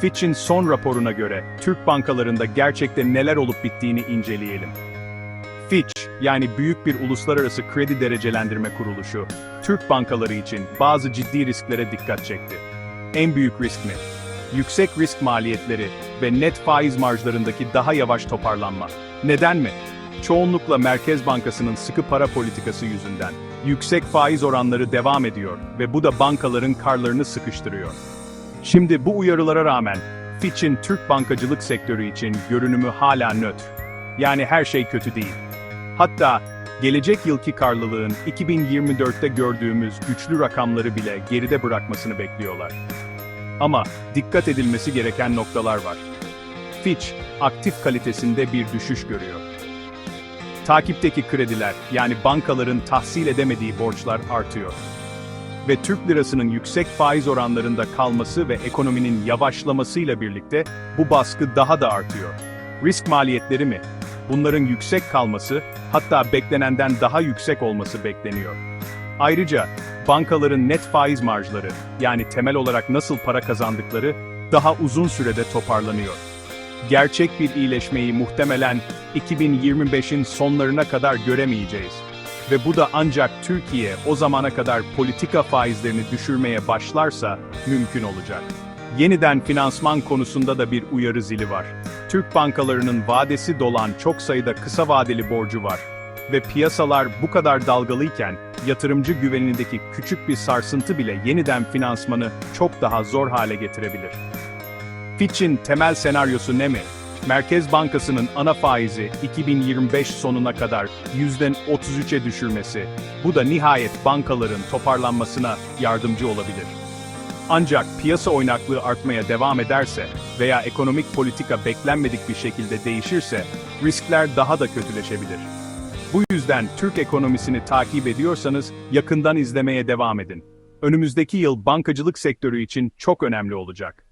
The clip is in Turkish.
Fitch'in son raporuna göre Türk bankalarında gerçekte neler olup bittiğini inceleyelim. Fitch, yani büyük bir uluslararası kredi derecelendirme kuruluşu, Türk bankaları için bazı ciddi risklere dikkat çekti. En büyük risk mi? Yüksek risk maliyetleri ve net faiz marjlarındaki daha yavaş toparlanma. Neden mi? Çoğunlukla Merkez Bankası'nın sıkı para politikası yüzünden yüksek faiz oranları devam ediyor ve bu da bankaların karlarını sıkıştırıyor. Şimdi bu uyarılara rağmen Fitch'in Türk bankacılık sektörü için görünümü hala nötr. Yani her şey kötü değil. Hatta gelecek yılki karlılığın 2024'te gördüğümüz güçlü rakamları bile geride bırakmasını bekliyorlar. Ama dikkat edilmesi gereken noktalar var. Fitch, aktif kalitesinde bir düşüş görüyor. Takipteki krediler, yani bankaların tahsil edemediği borçlar artıyor. Ve Türk lirasının yüksek faiz oranlarında kalması ve ekonominin yavaşlamasıyla birlikte bu baskı daha da artıyor. Risk maliyetleri mi? Bunların yüksek kalması, hatta beklenenden daha yüksek olması bekleniyor. Ayrıca bankaların net faiz marjları, yani temel olarak nasıl para kazandıkları daha uzun sürede toparlanıyor. Gerçek bir iyileşmeyi muhtemelen 2025'in sonlarına kadar göremeyeceğiz. Ve bu da ancak Türkiye o zamana kadar politika faizlerini düşürmeye başlarsa mümkün olacak. Yeniden finansman konusunda da bir uyarı zili var. Türk bankalarının vadesi dolan çok sayıda kısa vadeli borcu var. Ve piyasalar bu kadar dalgalıyken, yatırımcı güvenindeki küçük bir sarsıntı bile yeniden finansmanı çok daha zor hale getirebilir. Fitch'in temel senaryosu ne mi? Merkez Bankası'nın ana faizi 2025 sonuna kadar %33'e düşürmesi. Bu da nihayet bankaların toparlanmasına yardımcı olabilir. Ancak piyasa oynaklığı artmaya devam ederse veya ekonomik politika beklenmedik bir şekilde değişirse riskler daha da kötüleşebilir. Bu yüzden Türk ekonomisini takip ediyorsanız yakından izlemeye devam edin. Önümüzdeki yıl bankacılık sektörü için çok önemli olacak.